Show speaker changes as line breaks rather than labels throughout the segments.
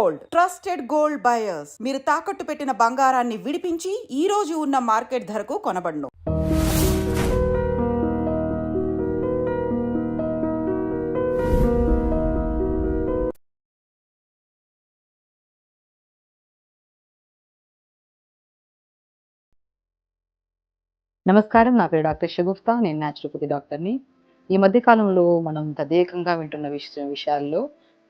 Gold. Trusted gold buyers. మీరు తాకట్టు పెట్టిన బంగారాన్ని విడిపించి ఈ రోజు ఉన్న మార్కెట్ ధరకు కొనబడును.
నమస్కారం. నా పేరు డాక్టర్ షగుప్తా నేను న్యాచురోపతి డాక్టర్ని ఈ మధ్య కాలంలో మనం తదేకంగా వింటున్న విషయ విషయాల్లో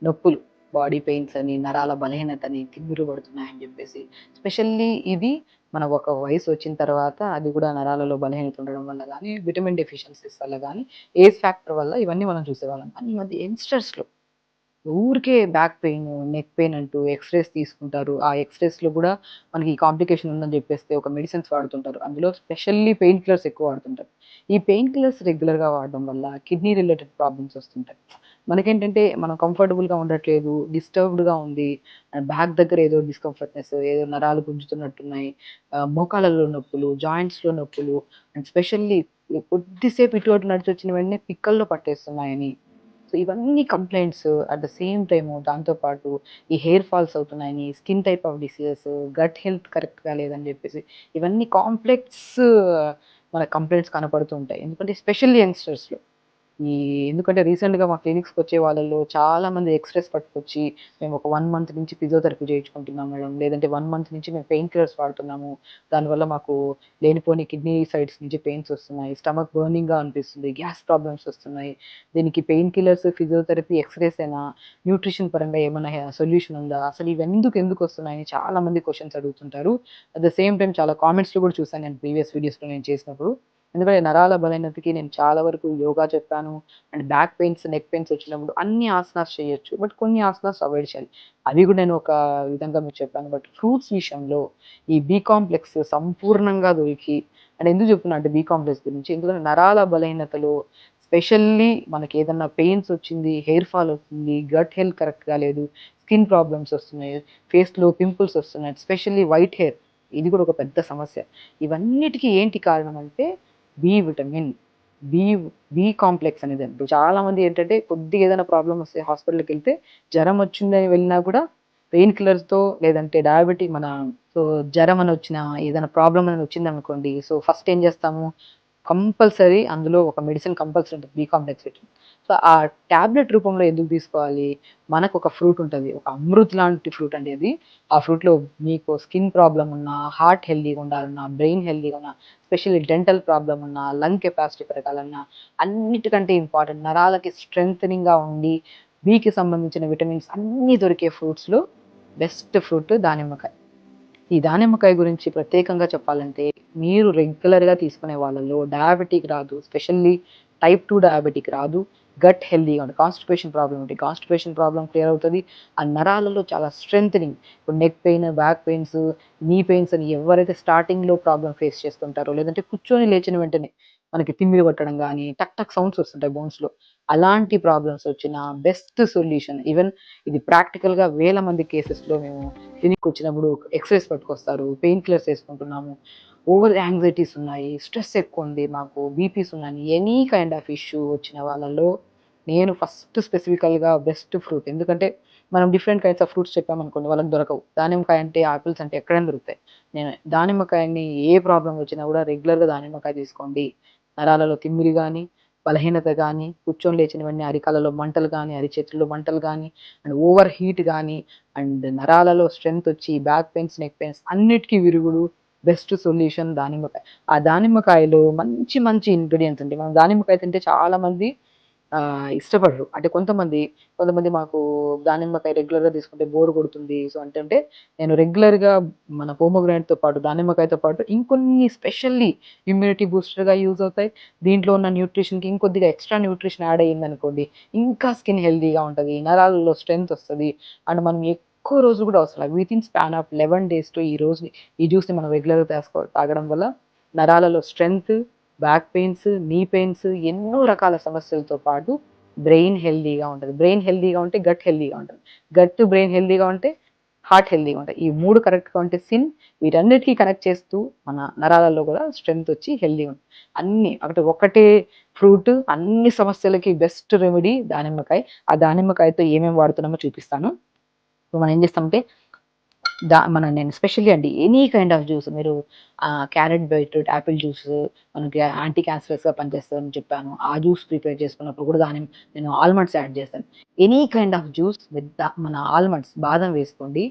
నొప్పులు. బాడీ పెయిన్స్ అని నరాల బలహీనత అని తిమ్మిరు పడుతున్నాయని చెప్పేసి. స్పెషల్లీ ఇది మన ఒక వయసు వచ్చిన తర్వాత అది కూడా నరాలలో బలహీనత ఉండడం వల్ల కానీ విటమిన్ డెఫిషియన్సీస్ వల్ల కానీ ఏజ్ ఫ్యాక్టర్ వల్ల ఇవన్నీ మనం చూసేవాళ్ళం. కానీ ఈ మధ్య యంగ్స్టర్స్లో ఊరికే బ్యాక్ పెయిన్ నెక్ పెయిన్ అంటూ ఎక్స్రేస్ తీసుకుంటారు. ఆ ఎక్స్రేస్లో కూడా మనకి కాంప్లికేషన్ ఉందని చెప్పేస్తే ఒక మెడిసిన్స్ వాడుతుంటారు. అందులో స్పెషల్లీ పెయిన్ కిల్లర్స్ ఎక్కువ వాడుతుంటారు. ఈ పెయిన్ కిల్లర్స్ రెగ్యులర్గా వాడడం వల్ల కిడ్నీ రిలేటెడ్ ప్రాబ్లమ్స్ వస్తుంటాయి. మనకేంటంటే మనం కంఫర్టబుల్గా ఉండట్లేదు డిస్టర్బ్డ్గా ఉంది. అండ్ బ్యాక్ దగ్గర ఏదో డిస్కంఫర్ట్నెస్ ఏదో నరాలు గుంజుతున్నట్టున్నాయి. మోకాలలో నొప్పులు జాయింట్స్లో నొప్పులు అండ్ స్పెషల్లీ కొద్దిసేపు ఇటు అటు నడిచి వచ్చిన వెంటనే పిక్కల్లో పట్టేస్తున్నాయని. సో ఇవన్నీ complaints at the same time. దాంతోపాటు ఈ హెయిర్ ఫాల్స్ అవుతున్నాయని skin type of diseases gut health కరెక్ట్గా లేదని చెప్పేసి ఇవన్నీ కాంప్లెక్స్ మన కంప్లైంట్స్ కనపడుతుంటాయి ఎందుకంటే స్పెషల్ యంగ్స్టర్స్లో. ఈ ఎందుకంటే రీసెంట్గా మా క్లినిక్స్కి వచ్చే వాళ్ళలో చాలా మంది ఎక్స్ప్రెస్ పట్టుకొచ్చి మేము ఒక వన్ మంత్ నుంచి ఫిజియోథెరపీ చేయించుకుంటున్నాం మేడం. లేదంటే వన్ మంత్ నుంచి మేము పెయిన్ కిల్లర్స్ వాడుతున్నాము. దానివల్ల మాకు లేనిపోని కిడ్నీ సైడ్స్ నుంచి పెయిన్స్ వస్తున్నాయి. స్టమక్ బర్నింగ్గా అనిపిస్తుంది. గ్యాస్ ప్రాబ్లమ్స్ వస్తున్నాయి. దీనికి పెయిన్ కిల్లర్స్ ఫిజియోథెరపీ ఎక్స్రేస్ అయినా న్యూట్రిషన్ పరంగా ఏమైనా సొల్యూషన్ ఉందా? అసలు ఇవి ఎందుకు ఎందుకు వస్తున్నాయని చాలా మంది క్వశ్చన్స్ అడుగుతుంటారు. అట్ ద సేమ్ టైం చాలా కామెంట్స్లో కూడా చూసాను నేను ప్రీవియస్ వీడియోస్లో నేను చేసినప్పుడు. ఎందుకంటే నరాల బలహీనతకి నేను చాలా వరకు యోగా చెప్పాను. And back pains neck pains వచ్చినప్పుడు అన్ని ఆసనాస్ చేయొచ్చు. బట్ కొన్ని ఆసనాస్ అవాయిడ్ చేయాలి. అవి కూడా నేను ఒక విధంగా మీకు చెప్పాను. బట్ ఫ్రూట్స్ విషయంలో ఈ బీ కాంప్లెక్స్ సంపూర్ణంగా దొరికి. అండ్ ఎందుకు చెప్తున్నా అంటే బీ కాంప్లెక్స్ గురించి? ఎందుకంటే నరాల బలహీనతలో స్పెషల్లీ మనకి ఏదన్నా పెయిన్స్ వచ్చింది హెయిర్ ఫాల్ వస్తుంది గట్ హెల్త్ కరెక్ట్గా లేదు స్కిన్ ప్రాబ్లమ్స్ వస్తున్నాయి ఫేస్లో పింపుల్స్ వస్తున్నాయి స్పెషల్లీ వైట్ హెయిర్. ఇది కూడా ఒక పెద్ద సమస్య. ఇవన్నిటికీ ఏంటి కారణం అంటే B vitamin B B complex అనేది ఇప్పుడు చాలా మంది ఏంటంటే కొద్దిగా ఏదైనా ప్రాబ్లం వస్తే హాస్పిటల్కి వెళ్తే జ్వరం వచ్చిందని వెళ్ళినా కూడా పెయిన్ కిల్లర్స్తో లేదంటే డయాబెటిక్ మన సో జ్వరం అని వచ్చిన ఏదైనా ప్రాబ్లం అని వచ్చింది అనుకోండి సో ఫస్ట్ ఏం చేస్తాము? కంపల్సరీ అందులో ఒక మెడిసిన్ కంపల్సరీ ఉంటుంది బీ కాంప్లెక్స్ విటమిన్ సో ఆ ట్యాబ్లెట్ రూపంలో ఎందుకు తీసుకోవాలి? మనకు ఒక ఫ్రూట్ ఉంటుంది ఒక అమృత్ లాంటి ఫ్రూట్ అండి అది. ఆ ఫ్రూట్లో మీకు స్కిన్ ప్రాబ్లం ఉన్నా హార్ట్ హెల్దీగా ఉండాలన్నా బ్రెయిన్ హెల్దీగా ఉన్నా స్పెషల్లీ డెంటల్ ప్రాబ్లం ఉన్నా లంగ్ కెపాసిటీ పెరగాలన్నా అన్నిటికంటే ఇంపార్టెంట్ నరాలకి స్ట్రెంగ్ ఉండి బీకి సంబంధించిన విటమిన్స్ అన్నీ దొరికే ఫ్రూట్స్లో బెస్ట్ ఫ్రూట్ దానిమ్మకాయ. ఈ దానిమ్మకాయ గురించి ప్రత్యేకంగా చెప్పాలంటే మీరు రెగ్యులర్గా తీసుకునే వాళ్ళలో డయాబెటిక్ రాదు స్పెషల్లీ టైప్ టూ డయాబెటిక్ రాదు గట్ హెల్దీగా ఉంటుంది కాన్స్టిపేషన్ ప్రాబ్లం ఉంటుంది కాన్స్టిపేషన్ ప్రాబ్లం క్లియర్ అవుతుంది. ఆ నరాలలో చాలా స్ట్రెంగ్ ఇప్పుడు neck pain back pains knee pains అని ఎవరైతే స్టార్టింగ్లో ప్రాబ్లం ఫేస్ చేస్తుంటారో లేదంటే కూర్చొని లేచిన వెంటనే మనకి తిమ్మిడి కొట్టడం కానీ టక్ టక్ సౌండ్స్ వస్తుంటాయి బోన్స్లో అలాంటి ప్రాబ్లమ్స్ వచ్చిన బెస్ట్ సొల్యూషన్ ఈవెన్ ఇది ప్రాక్టికల్గా వేల మంది కేసెస్లో మేము క్లినిక్ వచ్చినప్పుడు ఎక్స్రేస్ పట్టుకొస్తారు పెయిన్ కిల్లర్స్ వేసుకుంటున్నాము. ఓవర్ యాంగ్జైటీస్ ఉన్నాయి స్ట్రెస్ ఎక్కువ ఉంది మాకు బీపీస్ ఉన్నాయి ఎనీ కైండ్ ఆఫ్ ఇష్యూ వచ్చిన వాళ్ళలో నేను ఫస్ట్ స్పెసిఫికల్గా బెస్ట్ ఫ్రూట్ ఎందుకంటే మనం డిఫరెంట్ కైండ్స్ ఆఫ్ ఫ్రూట్స్ చెప్పామనుకోండి వాళ్ళకి దొరకవు. దానిమ్మకాయ అంటే ఆపిల్స్ అంటే ఎక్కడైనా దొరుకుతాయి. నేను దానిమ్మకాయని ఏ ప్రాబ్లం వచ్చినా కూడా రెగ్యులర్గా దానిమ్మకాయ తీసుకోండి. నరాలలో తిమ్మిరి కానీ బలహీనత కానీ కూర్చొని లేచినవన్నీ అరికాలలో మంటలు కానీ అరిచేతుల్లో మంటలు కానీ అండ్ ఓవర్ హీట్ కానీ అండ్ నరాలలో స్ట్రెంగ్త్ వచ్చి బ్యాక్ పెయిన్స్ నెక్ పెయిన్స్ అన్నిటికీ విరుగుడు బెస్ట్ సొల్యూషన్ దానిమ్మకాయ. ఆ దానిమ్మకాయలో మంచి మంచి ఇంగ్రీడియంట్స్ ఉంటాయి. మనం దానిమ్మకాయ తింటే చాలామంది ఇష్టపడరు. అంటే కొంతమంది కొంతమంది మాకు దానిమ్మకాయ రెగ్యులర్గా తీసుకుంటే బోర్ కొడుతుంది. సో అంటే అంటే నేను రెగ్యులర్గా మన పోమోగ్రానైట్తో పాటు దానిమ్మకాయతో పాటు ఇంకొన్ని స్పెషల్లీ ఇమ్యూనిటీ బూస్టర్గా యూజ్ అవుతాయి. దీంట్లో ఉన్న న్యూట్రిషన్కి ఇంకొద్దిగా ఎక్స్ట్రా న్యూట్రిషన్ యాడ్ అయ్యింది అనుకోండి ఇంకా స్కిన్ హెల్తీగా ఉంటుంది నరాలలో స్ట్రెంగ్త్ వస్తుంది. అండ్ మనం ఎక్కువ రోజులు కూడా అవసరం within span of eleven days to ఈ రోజు ఈ జ్యూస్ని మనం రెగ్యులర్గా తీసుకో తాగడం వల్ల నరాలలో strength back pains knee pains ఎన్నో రకాల సమస్యలతో పాటు బ్రెయిన్ హెల్దీగా ఉంటుంది. బ్రెయిన్ హెల్దీగా ఉంటే గట్ హెల్దీగా ఉంటుంది. గట్ బ్రెయిన్ హెల్దీగా ఉంటే హార్ట్ హెల్దీగా ఉంటాయి ఈ మూడు కరెక్ట్గా ఉంటే సిన్ వీటన్నిటికీ కనెక్ట్ చేస్తూ మన నరాలలో కూడా స్ట్రెంగ్త్ వచ్చి హెల్దీగా ఉంటుంది. అన్ని ఒకటి ఒకటే ఫ్రూట్ అన్ని సమస్యలకి బెస్ట్ రెమెడీ దానిమ్మకాయ. ఆ దానిమ్మకాయతో ఏమేమి వాడుతున్నామో చూపిస్తాను. మనం ఏం చేస్తామంటే దా మన నేను స్పెషల్లీ అండి ఎనీ కైండ్ ఆఫ్ జ్యూస్ మీరు క్యారెట్ బీట్రూట్ యాపిల్ జ్యూస్ మనకి యాంటీ క్యాన్సరస్గా పనిచేస్తుందని చెప్పాను. ఆ జ్యూస్ ప్రిపేర్ చేసుకున్నప్పుడు కూడా దాని నేను ఆల్మండ్స్ యాడ్ చేస్తాను. Any kind of juice with మన ఆల్మండ్స్ బాదం వేసుకోండి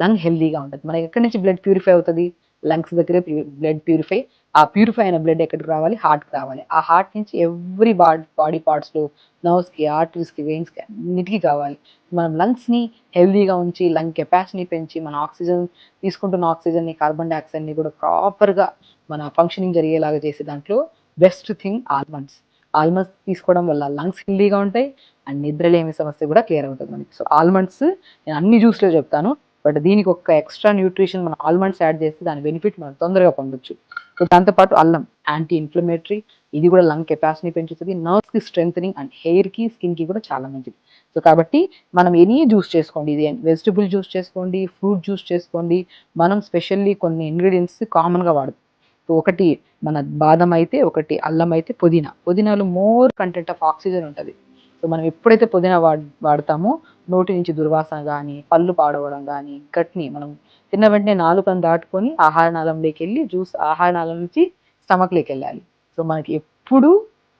లంగ్ హెల్దీగా ఉంటుంది. మనకి ఎక్కడి నుంచి బ్లడ్ ప్యూరిఫై అవుతుంది? లంగ్స్ దగ్గరే బ్లడ్ ప్యూరిఫై ఆ ప్యూరిఫై అయిన బ్లడ్ ఎక్కడికి రావాలి? హార్ట్కి రావాలి. ఆ హార్ట్ నుంచి ఎవ్రీ బాడీ బాడీ పార్ట్స్లో నర్వ్స్కి ఆర్టరీస్కి వెయిన్స్కి అన్నిటికీ కావాలి. మనం లంగ్స్ని హెల్దీగా ఉంచి లంగ్ కెపాసిటీని పెంచి మన ఆక్సిజన్ తీసుకుంటున్న ఆక్సిజన్ని కార్బన్ డైఆక్సైడ్ని కూడా ప్రాపర్గా మన ఫంక్షనింగ్ జరిగేలాగా చేసే దాంట్లో బెస్ట్ థింగ్ ఆల్మండ్స్ ఆల్మండ్స్ తీసుకోవడం వల్ల లంగ్స్ హెల్దీగా ఉంటాయి అండ్ నిద్రలేమి సమస్య కూడా క్లియర్ అవుతుంది మనకి. సో ఆల్మండ్స్ నేను అన్ని జ్యూస్లో చెప్తాను బట్ దీనికి ఒక ఎక్స్ట్రా న్యూట్రిషన్ మనం ఆల్మండ్స్ యాడ్ చేస్తే దాని బెనిఫిట్ మనం తొందరగా పొందొచ్చు. సో దాంతోపాటు అల్లం యాంటీ ఇన్ఫ్లమేటరీ ఇది కూడా లంగ్ కెపాసిటీ పెంచుతుంది నర్వ్స్కి స్ట్రెంగ్ అండ్ హెయిర్కి స్కిన్కి కూడా చాలా మంచిది. సో కాబట్టి మనం ఎనీ జ్యూస్ చేసుకోండి ఇది వెజిటబుల్ జ్యూస్ చేసుకోండి ఫ్రూట్ జ్యూస్ చేసుకోండి మనం స్పెషల్లీ కొన్ని ఇంగ్రీడియంట్స్ కామన్గా వాడతాం. సో ఒకటి మన బాదం అయితే ఒకటి అల్లం అయితే పుదీనా. పుదీనాలో మోర్ కంటెంట్ ఆఫ్ ఆక్సిజన్ ఉంటుంది. సో మనం ఎప్పుడైతే పుదీనా వాడతామో నోటి నుంచి దుర్వాసన కానీ పళ్ళు పాడవడం కానీ గట్ని మనం తిన్న వెంటనే నాలుకను దాటుకొని ఆహారనాళంలోకి వెళ్ళి జ్యూస్ ఆహార నుంచి స్టమక్లోకి వెళ్ళాలి. సో మనకి ఎప్పుడు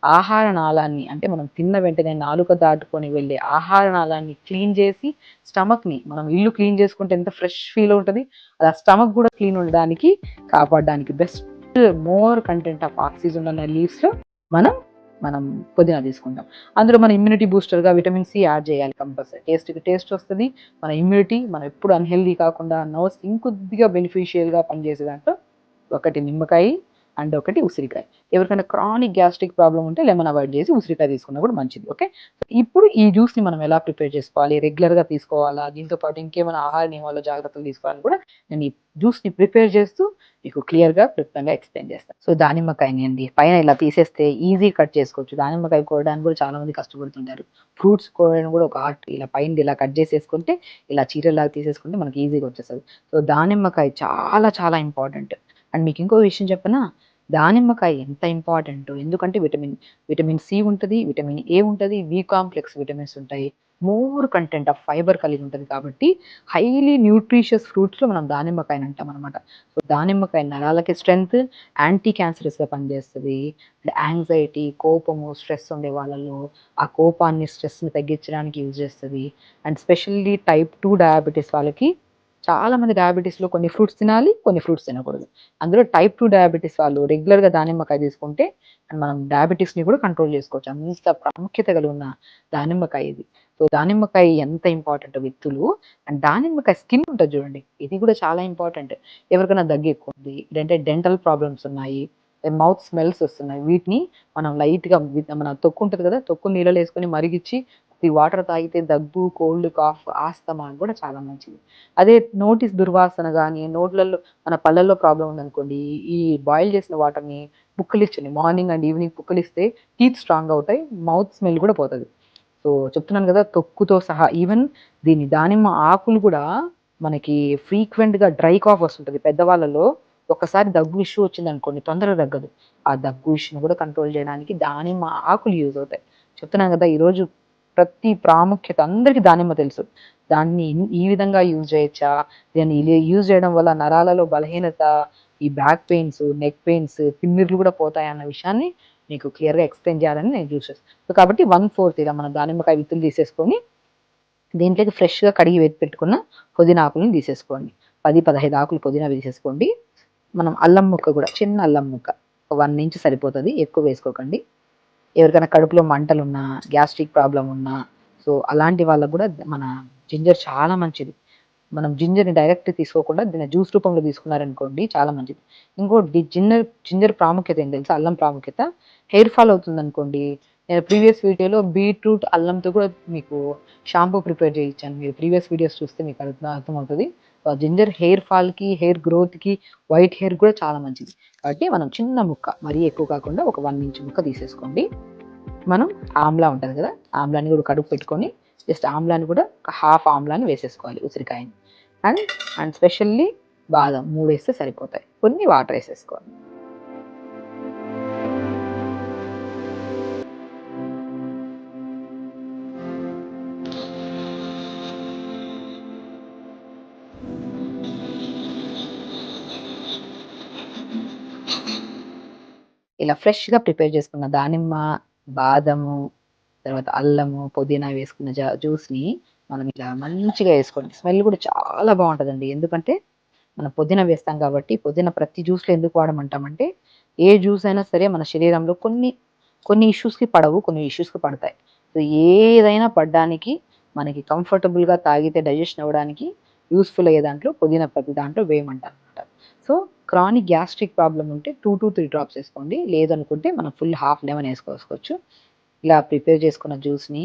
ఆహార నాళాన్ని అంటే మనం తిన్న వెంటనే నాలుక దాటుకొని వెళ్ళే ఆహార నాళాన్ని క్లీన్ చేసి స్టమక్ని మనం ఇల్లు క్లీన్ చేసుకుంటే ఎంత ఫ్రెష్ ఫీల్ ఉంటుంది అలా స్టమక్ కూడా క్లీన్ ఉండడానికి కాపాడడానికి best more content of oxygen అనే లీవ్స్లో మనం మనం పుదీనా తీసుకుంటాం. అందులో మన ఇమ్యూనిటీ బూస్టర్గా విటమిన్ సి యాడ్ చేయాలి కంపల్సరీ టేస్ట్కి టేస్ట్ వస్తుంది మన ఇమ్యూనిటీ మనం ఎప్పుడు అన్హెల్దీ కాకుండా నర్వ్స్ ఇంకొద్దిగా బెనిఫిషియల్గా పనిచేసే దాంట్లో ఒకటి నిమ్మకాయ అండ్ ఒకటి ఉసిరికాయ. ఎవరికైనా క్రానిక్ గ్యాస్ట్రిక్ ప్రాబ్లం ఉంటే లెమన్ అవాయిడ్ చేసి ఉసిరికాయ తీసుకున్నా కూడా మంచిది ఓకే ఇప్పుడు ఈ జ్యూస్ని మనం ఎలా ప్రిపేర్ చేసుకోవాలి? రెగ్యులర్గా తీసుకోవాలా? దీంతో పాటు ఇంకేమైనా ఆహార నియమాల్లో జాగ్రత్తలు తీసుకోవాలని కూడా నేను ఈ జ్యూస్ని ప్రిపేర్ చేస్తూ మీకు క్లియర్గా క్లుప్తంగా ఎక్స్ప్లెయిన్ చేస్తాను సో దానిమ్మకాయని అండి. పైన ఇలా తీసేస్తే ఈజీ కట్ చేసుకోవచ్చు. దానిమ్మకాయ కోయడానికి కూడా చాలామంది కష్టపడుతుంటారు. ఫ్రూట్స్ కోయడానికి కూడా ఒక ఆర్ట్ ఇలా పైన ఇలా కట్ చేసేసుకుంటే ఇలా చీరలాగా తీసేసుకుంటే మనకి ఈజీగా వచ్చేస్తుంది. సో దానిమ్మకాయ చాలా చాలా ఇంపార్టెంట్ అండ్ మీకు ఇంకో విషయం చెప్పనా? దానిమ్మకాయ ఎంత ఇంపార్టెంట్? ఎందుకంటే విటమిన్ విటమిన్ సి ఉంటుంది విటమిన్ ఏ ఉంటుంది వి కాంప్లెక్స్ విటమిన్స్ ఉంటాయి. మోర్ కంటెంట్ ఆఫ్ ఫైబర్ కలిగి ఉంటుంది కాబట్టి హైలీ న్యూట్రిషియస్ ఫ్రూట్స్లో మనం దానిమ్మకాయని అంటాం అనమాట సో దానిమ్మకాయ నరాలకి స్ట్రెంగ్త్ యాంటీ క్యాన్సరస్గా పనిచేస్తుంది. అండ్ యాంగ్జైటీ కోపము స్ట్రెస్ ఉండే వాళ్ళలో ఆ కోపాన్ని స్ట్రెస్ని తగ్గించడానికి యూజ్ చేస్తుంది. And specially type two diabetes వాళ్ళకి చాలా మంది డయాబెటీస్లో కొన్ని ఫ్రూట్స్ తినాలి కొన్ని ఫ్రూట్స్ తినకూడదు. అందులో టైప్ టూ డయాబెటీస్ వాళ్ళు రెగ్యులర్గా దానిమ్మకాయ తీసుకుంటే అండ్ మనం డయాబెటీస్ని కూడా కంట్రోల్ చేసుకోవచ్చు. అంత ప్రాముఖ్యత కలిగిన దానిమ్మకాయ ఇది. సో దానిమ్మకాయ ఎంత ఇంపార్టెంట్ విత్తులు అండ్ దానిమ్మకాయ స్కిన్ ఉంటుంది చూడండి. ఇది కూడా చాలా ఇంపార్టెంట్ ఎవరికైనా దగ్గు ఎక్కువ ఉంది లేదంటే డెంటల్ ప్రాబ్లమ్స్ ఉన్నాయి మౌత్ స్మెల్స్ వస్తున్నాయి. వీటిని మనం లైట్గా మన తొక్కు ఉంటుంది కదా తొక్కు నీళ్ళలో వేసుకొని మరిగించి ఈ వాటర్ తాగితే దగ్గు కోల్డ్ కాఫ్ ఆస్తమా కూడా చాలా మంచిది. అదే నోటిస్ దుర్వాసన కానీ నోట్లలో మన పళ్ళల్లో ప్రాబ్లం ఉందనుకోండి ఈ బాయిల్ చేసిన వాటర్ని పుక్కలిచ్చండి మార్నింగ్ అండ్ ఈవినింగ్ పుక్కలిస్తే టీత్ స్ట్రాంగ్ అవుతాయి మౌత్ స్మెల్ కూడా పోతుంది. సో చెప్తున్నాను కదా తొక్కుతో సహా ఈవెన్ దీని దానిమ్మ ఆకులు కూడా మనకి ఫ్రీక్వెంట్గా డ్రై కాఫ్ వస్తుంటుంది. పెద్దవాళ్ళలో ఒకసారి దగ్గు ఇష్యూ వచ్చింది అనుకోండి తొందరగా తగ్గదు. ఆ దగ్గు ఇష్యూని కూడా కంట్రోల్ చేయడానికి దానిమ్మ ఆకులు యూజ్ అవుతాయి. చెప్తున్నాను కదా ఈరోజు ప్రతి ప్రాముఖ్యత అందరికీ దానిమ్మ తెలుసు. దాన్ని ఈ విధంగా యూజ్ చేయొచ్చా? దాన్ని యూజ్ చేయడం వల్ల నరాలలో బలహీనత ఈ బ్యాక్ పెయిన్స్ నెక్ పెయిన్స్ తిమ్మిర్లు కూడా పోతాయి అన్న విషయాన్ని మీకు క్లియర్గా ఎక్స్ప్లెయిన్ చేయాలని నేను చూసేస్తాను సో కాబట్టి వన్ ఫోర్త్ ఇలా మనం దానిమ్మకాయ విత్తులు తీసేసుకొని దీంట్లోకి ఫ్రెష్గా కడిగి వేసి పెట్టుకున్న పుదీనా ఆకులను తీసేసుకోండి. పది పదహైదు ఆకులు పుదీనా తీసేసుకోండి. మనం అల్లం ముక్క కూడా చిన్న అల్లం ముక్క వన్ ఇంచ్ సరిపోతుంది ఎక్కువ వేసుకోకండి. ఎవరికైనా కడుపులో మంటలు ఉన్నా గ్యాస్ట్రిక్ ప్రాబ్లం ఉన్నా సో అలాంటి వాళ్ళకు కూడా మన జింజర్ చాలా మంచిది. మనం జింజర్ని డైరెక్ట్ తీసుకోకుండా దీన్ని జ్యూస్ రూపంలో తీసుకున్నారనుకోండి చాలా మంచిది. ఇంకోటి జింజర్ జింజర్ ప్రాముఖ్యత ఏం తెలుసా? అల్లం ప్రాముఖ్యత. హెయిర్ ఫాల్ అవుతుంది అనుకోండి నేను ప్రీవియస్ వీడియోలో బీట్రూట్ అల్లంతో కూడా మీకు షాంపూ ప్రిపేర్ చేయించాను. మీరు ప్రీవియస్ వీడియోస్ చూస్తే మీకు అర్థం అర్థమవుతుంది. జింజర్ హెయిర్ ఫాల్కి హెయిర్ గ్రోత్కి వైట్ హెయిర్ కూడా చాలా మంచిది. కాబట్టి మనం చిన్న ముక్క మరీ ఎక్కువ కాకుండా ఒక వన్ ఇంచ్ ముక్క తీసేసుకోండి. మనం ఆమ్లా ఉంటుంది కదా ఆమ్లాని కూడా కడుపు పెట్టుకొని జస్ట్ ఆమ్లాని కూడా ఒక హాఫ్ ఆమ్లాని వేసేసుకోవాలి ఉసిరికాయని. అండ్ అండ్ స్పెషల్లీ బాదం మూడు వేస్తే సరిపోతాయి. కొన్ని వాటర్ వేసేసుకోవాలి. ఇలా ఫ్రెష్‌గా ప్రిపేర్ చేసుకున్న దానిమ్మ, బాదము, తర్వాత అల్లము, పుదీనా వేసుకున్న జ్యూస్‌ని మనం ఇలా మంచిగా వేసుకోండి స్మెల్ కూడా చాలా బాగుంటుందండి ఎందుకంటే మనం పుదీనా వేస్తాం కాబట్టి పుదీనా ప్రతి జ్యూస్‌లో ఎందుకు వాడమంటామంటే ఏ జ్యూస్ అయినా సరే మన శరీరంలో కొన్ని కొన్ని ఇష్యూస్‌కి పడవు. కొన్ని ఇష్యూస్‌కి పడతాయి. సో ఏదైనా పడడానికి మనకి కంఫర్టబుల్‌గా తాగితే డైజెషన్ అవ్వడానికి యూస్ఫుల్ అయ్యే దాంట్లో పుదీనా ప్రతి దాంట్లో వేయమంటారనమాట. సో క్రానిక్ గ్యాస్ట్రిక్ ప్రాబ్లం ఉంటే 2-3 డ్రాప్స్ వేసుకోండి లేదనుకుంటే మనం ఫుల్ హాఫ్ లెమన్ వేసుకోవచ్చు ఇలా ప్రిపేర్ చేసుకున్న జ్యూస్‌ని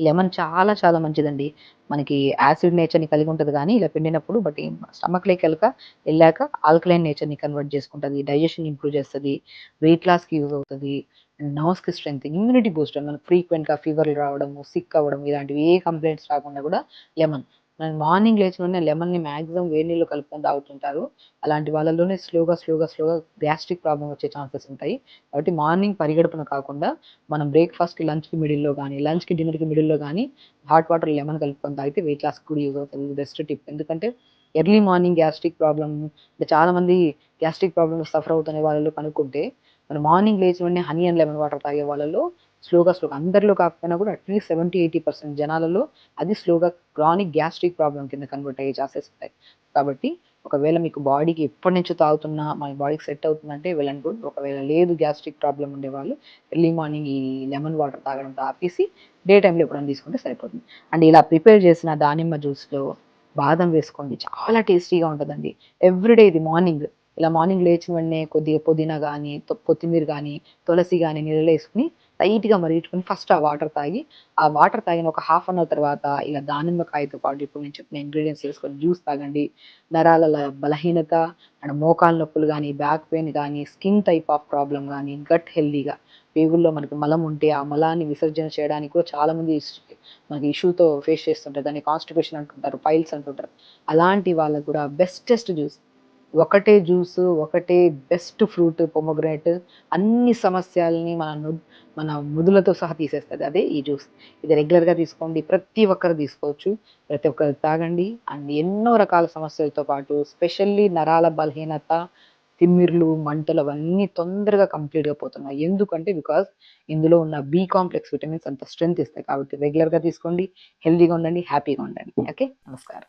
లెమన్ చాలా చాలా మంచిదండి. మనకి యాసిడ్ నేచర్‌ని కలిగి ఉంటుంది కానీ ఇలా పిండినప్పుడు బట్ స్టమక్‌లోకి వెళ్ళక వెళ్ళాక ఆల్కలైన్ నేచర్‌ని కన్వర్ట్ చేసుకుంటుంది డైజెషన్ ఇంప్రూవ్ చేస్తుంది వెయిట్ లాస్‌కి యూజ్ అవుతుంది నర్వ్స్‌కి స్ట్రెంత్, ఇమ్యూనిటీ బూస్టర్ మనకు ఫ్రీక్వెంట్‌గా ఫీవర్‌లు రావడము, సిక్ అవ్వడం ఇలాంటివి ఏ కంప్లైంట్స్ రాకుండా కూడా లెమన్. మనం మార్నింగ్ లేచిన వెంటనే లెమన్‌ని మాక్సిమం వేడి నీళ్ళు కలుపుకొని తాగుతుంటారు. అలాంటి వాళ్ళలోనే స్లోగా, స్లోగా, స్లోగా గ్యాస్ట్రిక్ ప్రాబ్లం వచ్చే ఛాన్సెస్ ఉంటాయి. కాబట్టి మార్నింగ్ పరిగడుపున కాకుండా మనం బ్రేక్‌ఫాస్ట్‌కి, లంచ్‌కి మిడిల్‌లో కానీ లంచ్‌కి, డిన్నర్‌కి మిడిల్‌లో కానీ హాట్ వాటర్ లెమన్ కలుపుకొని తాగితే వెయిట్ లాస్‌కి కూడా యూజ్ అవుతుంది బెస్ట్ టిప్. ఎందుకంటే ఎర్లీ మార్నింగ్ గ్యాస్ట్రిక్ ప్రాబ్లమ్ అంటే చాలామంది గ్యాస్ట్రిక్ ప్రాబ్లమ్ సఫర్ అవుతున్న వాళ్ళలో కనుక్కుంటే మనం మార్నింగ్ లేచిన వెంటనే హనీ అండ్ లెమన్ వాటర్ తాగే వాళ్ళలో స్లోగా, స్లోగా అందరిలో కాకపోయినా కూడా అట్‌లీస్ట్ 70, 80% జనాలలో అది స్లోగా క్రానిక్ గ్యాస్ట్రిక్ ప్రాబ్లం కింద కన్వర్ట్ అయ్యే ఛాన్సెస్ ఉంటాయి. కాబట్టి ఒకవేళ మీకు బాడీకి ఎప్పటినుంచో తాగుతున్నా మన బాడీకి సెట్ అవుతుందంటే వెల్ గుడ్. ఒకవేళ లేదు గ్యాస్ట్రిక్ ప్రాబ్లమ్ ఉండేవాళ్ళు ఎర్లీ మార్నింగ్ ఈ లెమన్ వాటర్ తాగడం ఆపేసి డే టైంలో ఎప్పుడైనా తీసుకుంటే సరిపోతుంది. అండ్ ఇలా ప్రిపేర్ చేసిన దానిమ్మ జ్యూస్‌లో బాదం వేసుకోండి. చాలా టేస్టీగా ఉంటుందండి ఎవ్రీడే ఇది మార్నింగ్ ఇలా మార్నింగ్ లేచిన వెంటనే కొద్దిగా పుదీనా కానీ కొత్తిమీర కానీ తులసి కానీ నీళ్ళలో వేసుకుని లైట్‌గా మరిగించుకొని ఫస్ట్ ఆ వాటర్ తాగి, ఆ వాటర్ తాగిన ఒక హాఫ్ అన్ అవర్ తర్వాత ఇలా దానిమ్మకాయతో పాటు ఇప్పుడు నేను చెప్పిన ఇంగ్రీడియంట్స్ వేసుకొని జ్యూస్ తాగండి. నరాల బలహీనత అండ్ మోకాలు నొప్పులు కానీ బ్యాక్ పెయిన్ కానీ స్కిన్ టైప్ ఆఫ్ ప్రాబ్లం కానీ గట్ హెల్దీగా పేగుల్లో మనకి మలం ఉంటే ఆ మలాన్ని విసర్జన చేయడానికి కూడా చాలామంది మనకి ఇష్యూతో ఫేస్ చేస్తుంటారు. దాన్ని కాన్‌స్టిపేషన్ అంటుంటారు. పైల్స్ అంటుంటారు. అలాంటి వాళ్ళకు కూడా బెస్టెస్ట్ జ్యూస్. ఒకటే జ్యూసు, ఒకటే బెస్ట్ ఫ్రూట్ పొమోగ్రానేట్ అన్ని సమస్యల్ని మన మన ముదులతో సహా తీసేస్తుంది అదే ఈ జ్యూస్. ఇది రెగ్యులర్‌గా తీసుకోండి. ప్రతి ఒక్కరు తీసుకోవచ్చు. ప్రతి ఒక్కరు తాగండి. అండ్ ఎన్నో రకాల సమస్యలతో పాటు స్పెషల్లీ నరాల బలహీనత, తిమ్మిర్లు, మంటలు అవన్నీ తొందరగా కంప్లీట్‌గా పోతున్నాయి. ఎందుకంటే బికాస్ ఇందులో ఉన్న బి కాంప్లెక్స్ విటమిన్స్ అంత స్ట్రెంత్ ఇస్తాయి. కాబట్టి రెగ్యులర్‌గా తీసుకోండి. హెల్దీగా ఉండండి. హ్యాపీగా ఉండండి. ఓకే. నమస్కారం.